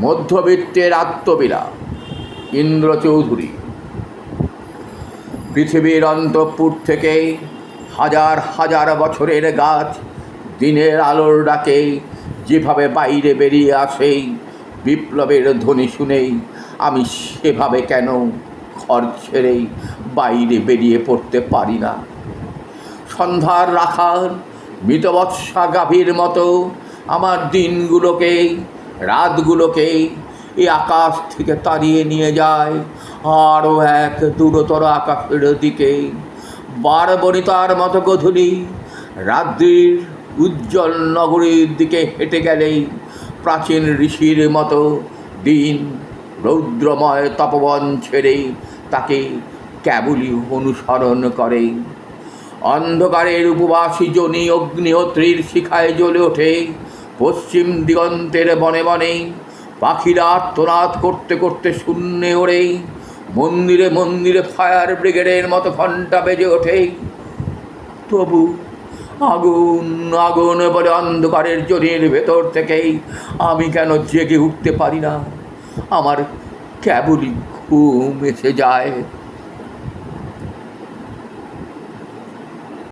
মধ্যবিত্তের আত্মবিলা ইন্দ্র চৌধুরী পৃথিবীর অন্তঃপুর থেকে হাজার হাজার বছরের গাছ দিনের আলোর ডাকে যেভাবে বাইরে বেরিয়ে আসে বিপ্লবের ধ্বনি শুনেই আমি সেভাবে কেন ঘর ছেড়েই বাইরে বেরিয়ে পড়তে পারি না? সন্ধ্যার রাখার মৃতবৎসা গাভীর মতো আমার দিনগুলোকে রাতগুলোকে এই আকাশ থেকে তাড়িয়ে নিয়ে যায়। আরও এক দূরতর আকাশের দিকে। বারবনিতার মতো গধূলি রাত্রির উজ্জ্বল নগরীর দিকে হেঁটে গেলেই প্রাচীন ঋষির মতো দিন রৌদ্রময় তপবন ছেড়ে তাকে কেবলই অনুসরণ করে। অন্ধকারের উপবাসী জনি অগ্নিহোত্রীর শিখায় জ্বলে ওঠে। পশ্চিম দিগন্তের বনে বনে পাখিরা আত্মনাদ করতে করতে শূন্যে ওড়ে। মন্দিরে মন্দিরে ফায়ার ব্রিগেডের মতো ঘণ্টা বেজে ওঠে। তবু আগুন আগুন বলে অন্ধকারের জনির ভেতর থেকেই আমি কেন জেগে উঠতে পারি না? আমার কেবলই ঘুম এসে যায়।